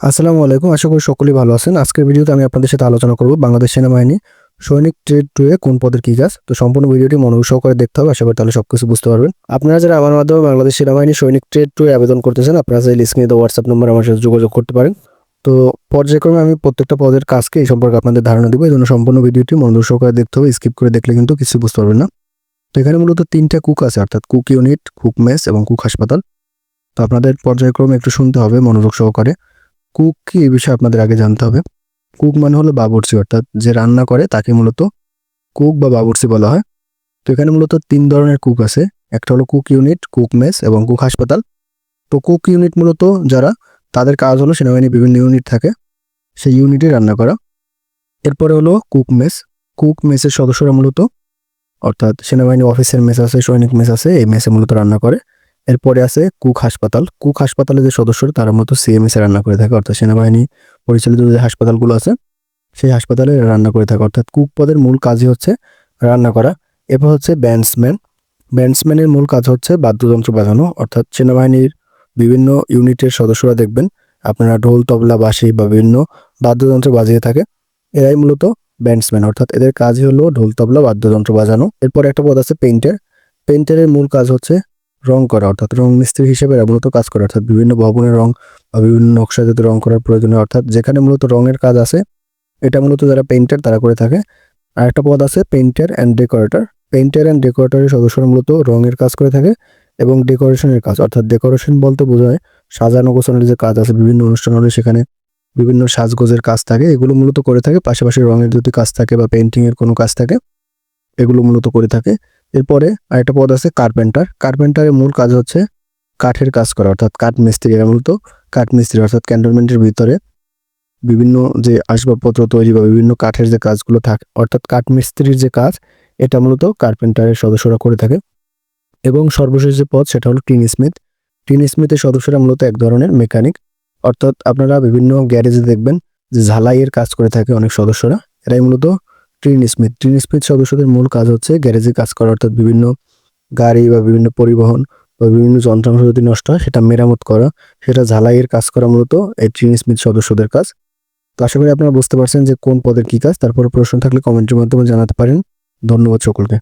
আসসালামু আলাইকুম, আশা করি সকলেই ভালো আছেন। আজকের ভিডিওতে আমি আপনাদের সাথে আলোচনা করব বাংলাদেশ সেনাবাহিনী সৈনিক ট্রেড টু এ কোন পদের কী কাজ। তো সম্পূর্ণ ভিডিওটি মনোযোগ সহকারে দেখতে হবে, আশা করি তাহলে সব কিছু বুঝতে পারবেন। আপনারা যারা আমার মাধ্যমে বাংলাদেশ সেনাবাহিনী সৈনিক ট্রেড টু এ আবেদন করতেছেন, আপনারা চাইলে স্ক্রিনে হোয়াটসঅ্যাপ নম্বর আমার সাথে যোগাযোগ করতে পারেন। তো পর্যায়ক্রমে আমি প্রত্যেকটা পদের কাজকে এই সম্পর্কে আপনাদের ধারণা দিব, এই জন্য সম্পূর্ণ ভিডিওটি মনোযোগ সহকারে দেখতে হবে, স্কিপ করে দেখলে কিন্তু কিছু বুঝতে পারবেন না। তো এখানে মূলত তিনটা কুক আছে, অর্থাৎ কুক ইউনিট, কুক মেস এবং কুক হাসপাতাল। তো আপনাদের পর্যায়ক্রমে একটু শুনতে হবে মনোযোগ সহকারে। কুক কি এই বিষয়ে আপনাদের আগে জানতে হবে। কুক মানে হলো বাবুর্চি, অর্থাৎ যে রান্না করে তাকে মূলত কুক বা বাবুর্চি বলা হয়। তো এখানে মূলত তিন ধরনের কুক আছে। একটা হলো কুক ইউনিট, কুক মেস এবং কুক হাসপাতাল। তো কুক ইউনিট মূলত যারা, তাদের কাজ হলো সেনাবাহিনীর বিভিন্ন ইউনিট থাকে, সেই ইউনিটে রান্না করা। এরপরে হলো কুক মেস। কুক মেসের সদস্যরা মূলত, অর্থাৎ সেনাবাহিনী অফিসের মেস আছে, সৈনিক মেস আছে, এই মেসে মূলত রান্না করে। এরপরে আছে কুক হাসপাতাল। কুক হাসপাতালে যে সদস্যরা, তারা মূলত সিএমএস এ রান্না করে থাকে, অর্থাৎ সেনাবাহিনী পরিচালিত যে হাসপাতালগুলো আছে, সেই হাসপাতালে রান্না করে থাকে। অর্থাৎ কুক পদের মূল কাজই হচ্ছে রান্না করা। এরপর হচ্ছে ব্যান্ডসম্যান। ব্যান্ডসম্যানের মূল কাজ হচ্ছে বাদ্যযন্ত্র বাজানো। অর্থাৎ সেনাবাহিনীর বিভিন্ন ইউনিটের সদস্যরা দেখবেন, আপনারা ঢোল, তবলা, বাঁশি বা বিভিন্ন বাদ্যযন্ত্র বাজিয়ে থাকে। এরাই মূলত ব্যান্ডসম্যান। অর্থাৎ এদের কাজই হলো ঢোল, তবলা, বাদ্যযন্ত্র বাজানো। এরপর একটা পদ আছে পেইন্টার। পেইন্টারের মূল কাজ হচ্ছে রং করা, অর্থাৎ রং মিস্ত্রি হিসেবে মূলত কাজ করে, অর্থাৎ বিভিন্ন ভবনের রং বা বিভিন্ন নকশা যাতে রং করার প্রয়োজন, অর্থাৎ যেখানে মূলত রঙের কাজ আছে, এটা মূলত যারা পেইন্টার তারা করে থাকে। আর একটা পদ আছে painter and decorator painter and ডেকোরেটরের সদস্যরা মূলত রঙের কাজ করে থাকে এবং ডেকোরেশনের কাজ, অর্থাৎ ডেকোরেশন বলতে বোঝায় সাজানো গোছানোর যে কাজ আছে, বিভিন্ন অনুষ্ঠান হলে সেখানে বিভিন্ন সাজগোজের কাজ থাকে, এগুলো মূলত করে থাকে। পাশাপাশি রঙের যদি কাজ থাকে বা পেন্টিংয়ের কোনো কাজ থাকে, এগুলো মূলত করে থাকে। এরপরে আরেকটা পদ আছে কার্পেন্টার কার্পেন্টারের মূল কাজ হচ্ছে কাঠের কাজ করা, অর্থাৎ কাঠ মিস্ত্রি এরা মূলত কাঠ মিস্ত্রি, অর্থাৎ ক্যান্টনমেন্টের ভিতরে বিভিন্ন যে আসবাবপত্র তৈরি বা বিভিন্ন কাঠের যে কাজগুলো থাকে, অর্থাৎ কাঠ মিস্ত্রির যে কাজ, এটা মূলত কার্পেন্টারের সদস্যরা করে থাকে। এবং সর্বশেষ যে পদ, সেটা হলো টিন স্মিথ। টিন স্মিথের সদস্যরা মূলত এক ধরনের মেকানিক। অর্থাৎ আপনারা বিভিন্ন গ্যারেজে দেখবেন যে ঝালাইয়ের কাজ করে থাকে অনেক সদস্যরা। এরাই মূলত ট্রিন স্মিথ ট্রিন স্মিথ সদস্যদের মূল কাজ হচ্ছে গ্যারেজে কাজ করা, অর্থাৎ বিভিন্ন গাড়ি বা বিভিন্ন পরিবহন বা বিভিন্ন যন্ত্রাংশ যদি নষ্ট হয়, সেটা মেরামত করা, সেটা ঝালাইয়ের কাজ করা মূলত এই ট্রিন স্মিথ সদস্যদের কাজ। তো আশা করি আপনারা বুঝতে পারছেন যে কোন পদের কী কাজ, তারপর প্রশ্ন থাকলে কমেন্টের মাধ্যমে জানাতে পারেন। ধন্যবাদ সকলকে।